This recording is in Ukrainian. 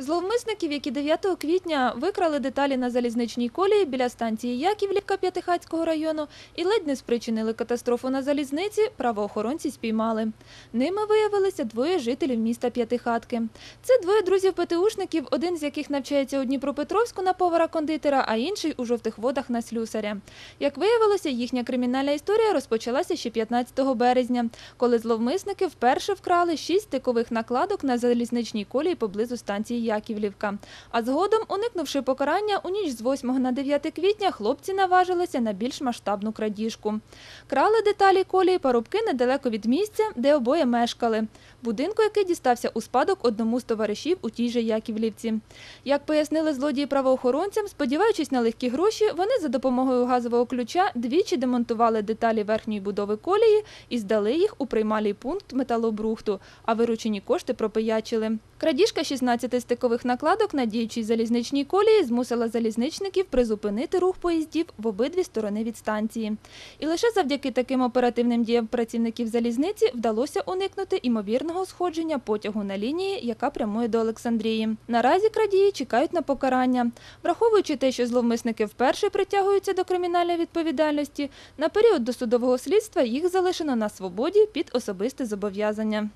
Зловмисників, які 9 квітня викрали деталі на залізничній колії біля станції Яківлівка П'ятихатського району і ледь не спричинили катастрофу на залізниці, правоохоронці спіймали. Ними виявилися двоє жителів міста П'ятихатки. Це двоє друзів-ПТУшників, один з яких навчається у Дніпропетровську на повара-кондитера, а інший у жовтих водах на слюсаря. Як виявилося, їхня кримінальна історія розпочалася ще 15 березня, коли зловмисники вперше вкрали шість стикових накладок на залізничній колії поблизу станції Яківлівка. А згодом, уникнувши покарання, у ніч з 8 на 9 квітня хлопці наважилися на більш масштабну крадіжку. Крали деталі колії парубки недалеко від місця, де обоє мешкали. Будинку, який дістався у спадок одному з товаришів у тій же Яківлівці. Як пояснили злодії правоохоронцям, сподіваючись на легкі гроші, вони за допомогою газового ключа двічі демонтували деталі верхньої будови колії і здали їх у приймалій пункт металобрухту, а виручені кошти пропиячили. Крадіжка 16 стикових накладок на діючій залізничній колії змусила залізничників призупинити рух поїздів в обидві сторони від станції. І лише завдяки таким оперативним діям працівників залізниці вдалося уникнути імовірного сходження потягу на лінії, яка прямує до Олександрії. Наразі крадії чекають на покарання. Враховуючи те, що зловмисники вперше притягуються до кримінальної відповідальності, на період досудового слідства їх залишено на свободі під особисте зобов'язання.